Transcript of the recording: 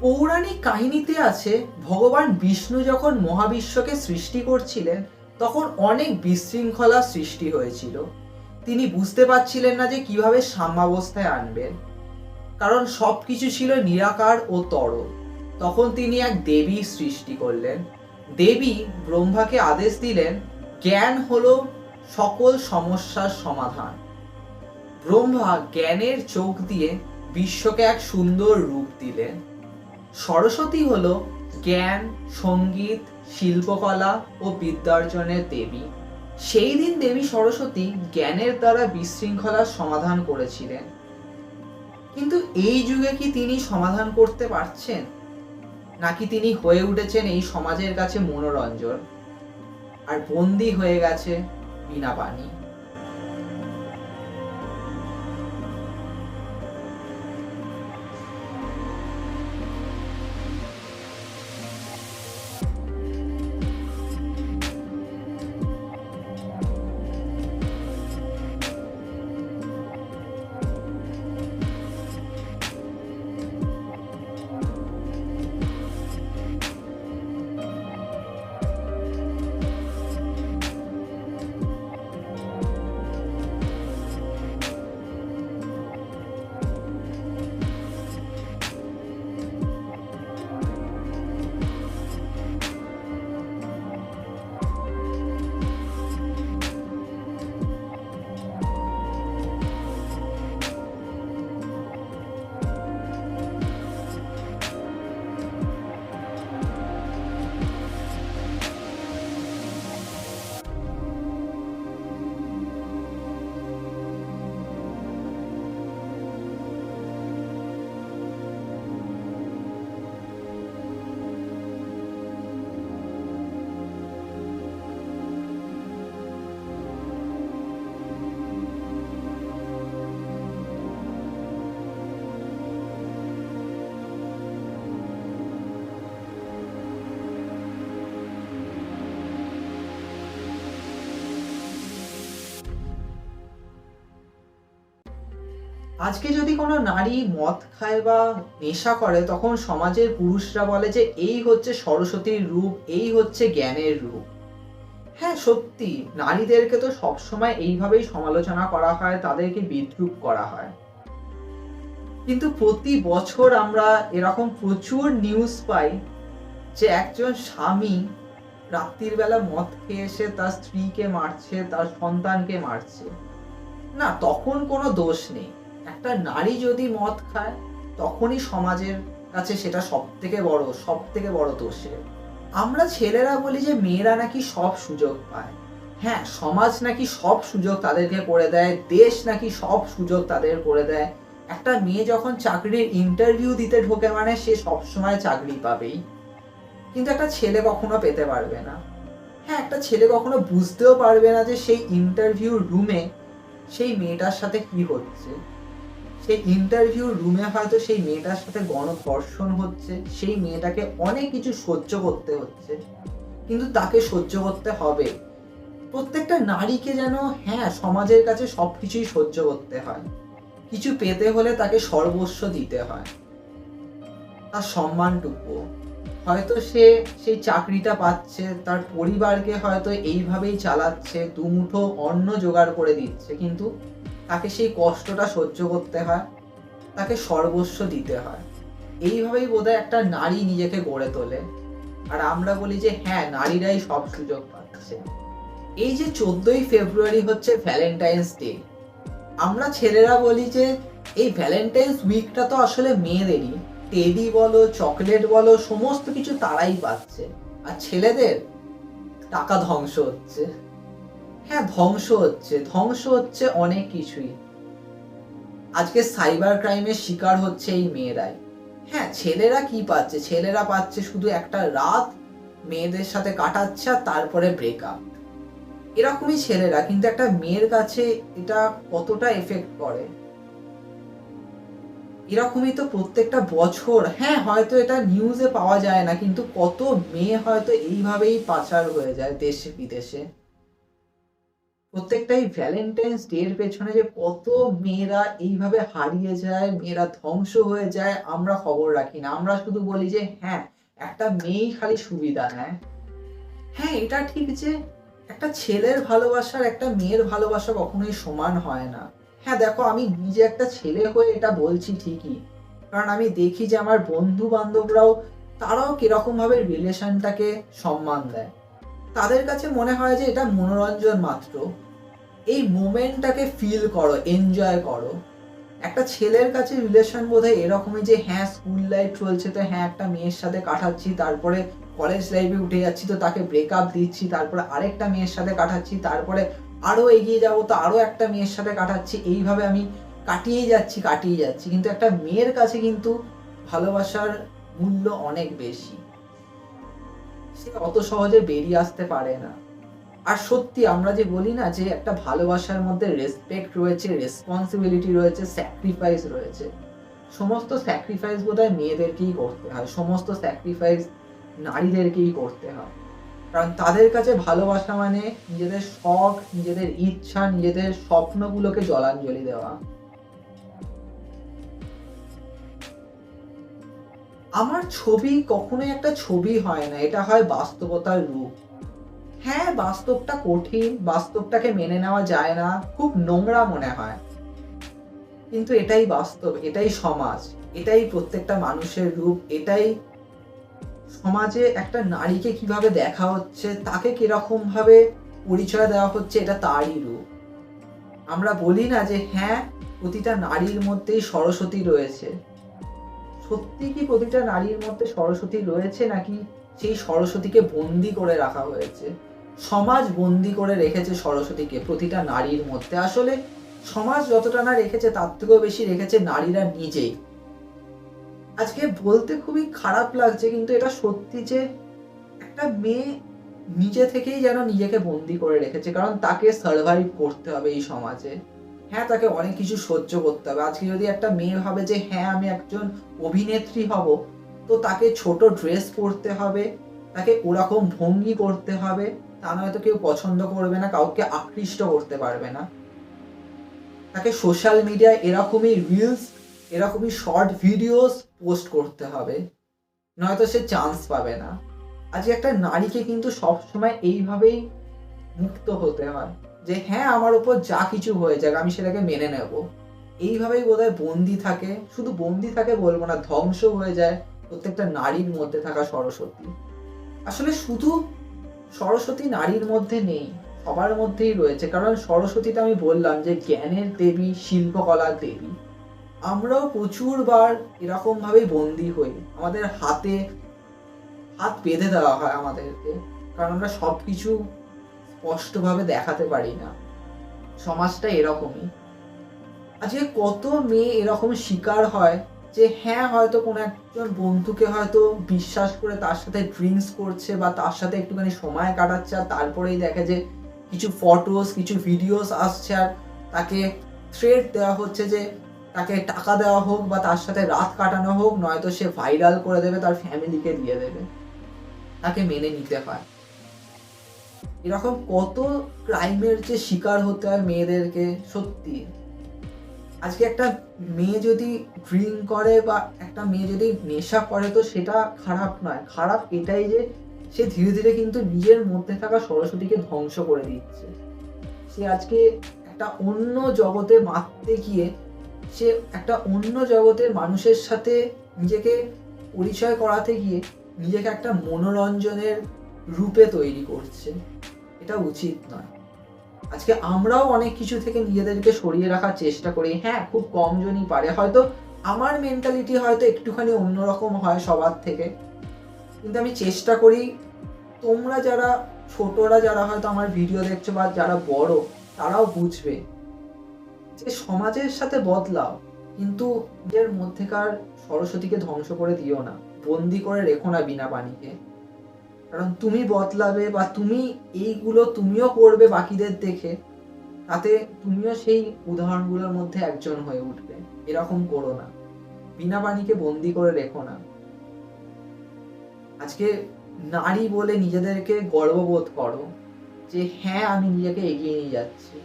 পৌরাণিক কাহিনীতে আছে, ভগবান বিষ্ণু যখন মহাবিশ্বকে সৃষ্টি করছিলেন, তখন অনেক বিশৃঙ্খলা সৃষ্টি হয়েছিল। তিনি বুঝতে পারছিলেন না যে কীভাবে সাম্যাবস্থায় আনবেন। কারণ সব কিছু ছিল নিরাকার ও তরল। তখন তিনি এক দেবী সৃষ্টি করলেন। দেবী ব্রহ্মাকে আদেশ দিলেন, জ্ঞান হলো সকল সমস্যার সমাধান। ব্রহ্মা জ্ঞানের চোখ দিয়ে বিশ্বকে এক সুন্দর রূপ দিলেন। সরস্বতী হল জ্ঞান, সংগীত, শিল্পকলা ও বিদ্যার্জনের দেবী। সেই দিন দেবী সরস্বতী জ্ঞানের দ্বারা বিশৃঙ্খলার সমাধান করেছিলেন। কিন্তু এই যুগে কি তিনি সমাধান করতে পারছেন? নাকি তিনি হয়ে উঠেছেন এই সমাজের কাছে মনোরঞ্জন? আর বন্দি হয়ে গেছে বিনা পানি আজকে যদি কোনো নারী মদ খায় বা নেশা করে, তখন সমাজের পুরুষরা বলে যে, এই হচ্ছে সরস্বতীর রূপ, এই হচ্ছে জ্ঞানের রূপ। হ্যাঁ সত্যি, নারীদেরকে তো সবসময় এইভাবেই সমালোচনা করা হয়, তাদেরকে বিদ্রুপ করা হয়। কিন্তু প্রতি বছর আমরা এরকম প্রচুর নিউজ পাই যে, একজন স্বামী রাত্রির বেলা মদ খেয়ে এসে তার স্ত্রীকে মারছে, তার সন্তানকে মারছে। না, তখন কোনো দোষ নেই। একটা নারী যদি মদ খায়, তখনই সমাজের কাছে সেটা সব থেকে বড় সব থেকে বড় দোষের আমরা ছেলেরা বলি যে, মেয়েরা নাকি সব সুযোগ পায়। হ্যাঁ সমাজ নাকি সব সুযোগ তাদেরকে করে দেয়, দেশ নাকি সব সুযোগ তাদের করে দেয়। একটা মেয়ে যখন চাকরির ইন্টারভিউ দিতে ঢোকে মানে সে সবসময় চাকরি পাবেই। কিন্তু একটা ছেলে কখনো পেতে পারবে না। হ্যাঁ একটা ছেলে কখনো বুঝতেও পারবে না যে, সেই ইন্টারভিউ রুমে সেই মেয়েটার সাথে কি হচ্ছে। সেই ইন্টারভিউ রুমে হয়তো সেই মেয়েটার সাথে গণধর্ষণ হচ্ছে, সেই মেয়েটাকে অনেক কিছু সহ্য করতে হচ্ছে, কিন্তু তাকে সহ্য করতে হবে। প্রত্যেকটা নারীকে যেন হ্যাঁ সমাজের কাছে সব কিছুই সহ্য করতে হয়। কিছু পেতে হলে তাকে সর্বস্ব দিতে হয়। তার সম্মানটুকু। হয়তো সে সেই চাকরিটা পাচ্ছে, তার পরিবারকে হয়তো এইভাবেই চালাচ্ছে, দুমুঠো অন্ন জোগাড় করে দিচ্ছে, কিন্তু তাকে সেই কষ্টটা সহ্য করতে হয়, তাকে সর্বস্ব দিতে হয়। এইভাবেই বোধহয় একটা নারী নিজেকে গড়ে তোলে। আর আমরা বলি যে হ্যাঁ নারীরাই সব সুযোগ পাচ্ছে। এই যে চোদ্দই ফেব্রুয়ারি হচ্ছে ভ্যালেন্টাইন্স ডে আমরা ছেলেরা বলি যে, এই ভ্যালেন্টাইন্স উইকটা তো আসলে মেয়েদেরই। টেডি বলো চকলেট বলো, সমস্ত কিছু তারাই পাচ্ছে। আর ছেলেদের টাকা ধ্বংস হচ্ছে। হ্যাঁ ধ্বংস হচ্ছে। ধ্বংস হচ্ছে অনেক কিছুই। আজকে সাইবার ক্রাইমের শিকার হচ্ছে এই মেয়েরাই। হ্যাঁ ছেলেরা কি পাচ্ছে? ছেলেরা পাচ্ছে শুধু একটা রাত মেয়েদের সাথে কাটাচ্ছে আর তারপরে ব্রেকআপ এরকমই ছেলেরা, কিন্তু একটা মেয়ের কাছে এটা কতটা এফেক্ট করে এরকমই তো প্রত্যেকটা বছর। হ্যাঁ হয়তো এটা নিউজে পাওয়া যায় না, কিন্তু কত মেয়ে হয়তো এইভাবেই পাচার হয়ে যায় দেশে বিদেশে প্রত্যেকটাই ভ্যালেন্টাইন্স ডে এর পেছনে যে কত মেয়েরা এইভাবে হারিয়ে যায়, মেয়েরা ধ্বংস হয়ে যায়, আমরা খবর রাখি না। আমরা শুধু বলি যে হ্যাঁ একটা মেয়েই খালি সুবিধা নেয়। হ্যাঁ এটা ঠিক যে একটা ছেলের ভালোবাসার একটা মেয়ের ভালোবাসা কখনোই সমান হয় না। হ্যাঁ দেখো, আমি নিজে একটা ছেলে হয়ে এটা বলছি ঠিকই। কারণ আমি দেখি যে আমার বন্ধু বান্ধবরাও তারাও কীরকম ভাবে রিলেশনটাকে সম্মান দেয়। তাদের কাছে মনে হয় যে এটা মনোরঞ্জন মাত্র। এই মোমেন্টটাকে ফিল করো এনজয় করো। একটা ছেলের কাছে রিলেশন বোধ হয় এরকমই যে হ্যাঁ স্কুল লাইফ চলছে তো হ্যাঁ একটা মেয়ের সাথে কাটাচ্ছি, তারপরে কলেজ লাইফে উঠে যাচ্ছি তো, তাকে ব্রেকআপ দিচ্ছি, তারপরে আরেকটা মেয়ের সাথে কাটাচ্ছি, তারপরে আরও এগিয়ে যাব তো আরও একটা মেয়ের সাথে কাটাচ্ছি। এইভাবে আমি কাটিয়েই যাচ্ছি কাটিয়ে যাচ্ছি। কিন্তু একটা মেয়ের কাছে কিন্তু ভালোবাসার মূল্য অনেক বেশি। সে অত সহজে বেরিয়ে আসতে পারে না। আর সত্যি, আমরা যে বলি না যে একটা ভালোবাসার মধ্যে রেসপেক্ট রয়েছে রেসপন্সিবিলিটি রয়েছে স্যাক্রিফাইস রয়েছে। সমস্ত স্যাক্রিফাইস বোধহয় মেয়েদেরকেই করতে হয়, সমস্ত স্যাক্রিফাইস নারীদেরকেই করতে হয়। কারণ তাদের কাছে ভালোবাসা মানে নিজেদের শখ, নিজেদের ইচ্ছা, নিজেদের স্বপ্নগুলোকে জলাঞ্জলি দেওয়া। আমার ছবি কখনোই একটা ছবি হয় না, এটা হয় বাস্তবতার রূপ। হ্যাঁ বাস্তবটা কঠিন, বাস্তবটাকে মেনে নেওয়া যায় না, খুব নোংরা মনে হয়। কিন্তু এটাই বাস্তব, এটাই সমাজ, এটাই প্রত্যেকটা মানুষের রূপ, এটাই সমাজে একটা নারীকে কীভাবে দেখা হচ্ছে, তাকে কীরকম ভাবে পরিচয় দেওয়া হচ্ছে, এটা তারই রূপ। আমরা বলি না যে হ্যাঁ প্রতিটা নারীর মধ্যেই সরস্বতী রয়েছে। সত্যি কি প্রতিটা নারীর মধ্যে সরস্বতী রয়েছে নাকি সেই সরস্বতীকে বন্দি করে রাখা হয়েছে? সমাজ বন্দি করে রেখেছে সরস্বতীকে প্রতিটা নারীর মধ্যে। আসলে সমাজ যতটা না রেখেছে, তার থেকেও বেশি রেখেছে নারীরা নিজেই। আজকে বলতে খুবই খারাপ লাগছে, কিন্তু এটা সত্যি যে একটা মেয়ে নিজে থেকেই যেন নিজেকে বন্দি করে রেখেছে, কারণ তাকে সার্ভাইভ করতে হবে এই সমাজে। হ্যাঁ তাকে অনেক কিছু সহ্য করতে হবে। আজকে যদি একটা মেয়ে ভাবে যে হ্যাঁ আমি একজন অভিনেত্রী হব, তো তাকে ছোট ড্রেস পরতে হবে, তাকে ওরকম ভঙ্গি করতে হবে, তা নয়তো কেউ পছন্দ করবে না, কাউকে আকৃষ্ট করতে পারবে না। তাকে সোশ্যাল মিডিয়ায় এরকমই রিলস এরকমই শর্ট ভিডিওস পোস্ট করতে হবে, নয়তো সে চান্স পাবে না। আজকে একটা নারীকে কিন্তু সবসময় এইভাবেই মুক্ত হতে হয়। যে হ্যাঁ আমার উপর যা কিছু হয়ে যাক, আমি সেটাকে মেনে নেব। এইভাবেই বোধহয় বন্দি থাকে। শুধু বন্দি থাকে বলব না, ধ্বংস হয়ে যায় প্রত্যেকটা নারীর মধ্যে থাকা সরস্বতী। আসলে শুধু সরস্বতী নারীর মধ্যে নেই, সবার মধ্যেই রয়েছে। কারণ সরস্বতীতে আমি বললাম যে জ্ঞানের দেবী, শিল্পকলার দেবী। আমরাও প্রচুরবার এরকম ভাবেই বন্দি হই। আমাদের হাতে হাত বেঁধে দেওয়া হয় আমাদেরকে। কারণ আমরা সব কিছু স্পষ্টভাবে দেখাতে পারি না। সমাজটা এরকমই। আজকে কত মেয়ে এরকম শিকার হয় যে হ্যাঁ হয়তো কোনো একজন বন্ধুকে হয়তো বিশ্বাস করে তার সাথে ড্রিঙ্কস করছে বা তার সাথে একটুখানি সময় কাটাচ্ছে আর তারপরেই দেখে যে কিছু ফটোস কিছু ভিডিওস আসছে আর তাকে থ্রেড দেওয়া হচ্ছে যে, তাকে টাকা দেওয়া হোক বা তার সাথে রাত কাটানো হোক, নয়তো সে ভাইরাল করে দেবে, তার ফ্যামিলিকে দিয়ে দেবে। তাকে মেনে নিতে হয়। এরকম কত ক্রাইমের যে শিকার হতে হয় মেয়েদেরকে, সত্যি। আজকে একটা মেয়ে যদি ড্রিঙ্ক করে বা একটা মেয়ে যদি নেশা করে, তো সেটা খারাপ নয়। খারাপ এটাই যে, সে ধীরে ধীরে কিন্তু নিজের মধ্যে থাকা সরস্বতীকে ধ্বংস করে দিচ্ছে। সে আজকে একটা অন্য জগতে মারতে গিয়ে, সে একটা অন্য জগতের মানুষের সাথে নিজেকে পরিচয় করাতে গিয়ে, নিজেকে একটা মনোরঞ্জনের রূপে তৈরি করছে। এটা উচিত নয়। আজকে আমরাও অনেক কিছু থেকে নিজেদেরকে সরিয়ে রাখার চেষ্টা করি। হ্যাঁ খুব কমজনই পারে। হয়তো আমার মেন্টালিটি হয়তো একটুখানি অন্যরকম হয় সবার থেকে। কিন্তু আমি চেষ্টা করি, তোমরা যারা ছোটরা যারা হয়তো আমার ভিডিও দেখছ বা যারা বড়, তারাও বুঝবে যে সমাজের সাথে বদলাও। কিন্তু নিজের মধ্যেকার সরস্বতীকে ধ্বংস করে দিও না। বন্দি করে রেখো না বিনা পানিকে কারণ তুমি বদলাবে বা তুমি এইগুলো তুমিও করবে বাকিদের দেখে, তাতে তুমিও সেই উদাহরণগুলোর মধ্যে একজন হয়ে উঠবে। এরকম করো না। বিনা বাণীকে বন্দি করে রেখো না। আজকে নারী বলে নিজেদেরকে গর্ববোধ করো যে হ্যাঁ আমি নিজেকে এগিয়ে নিয়ে যাচ্ছি।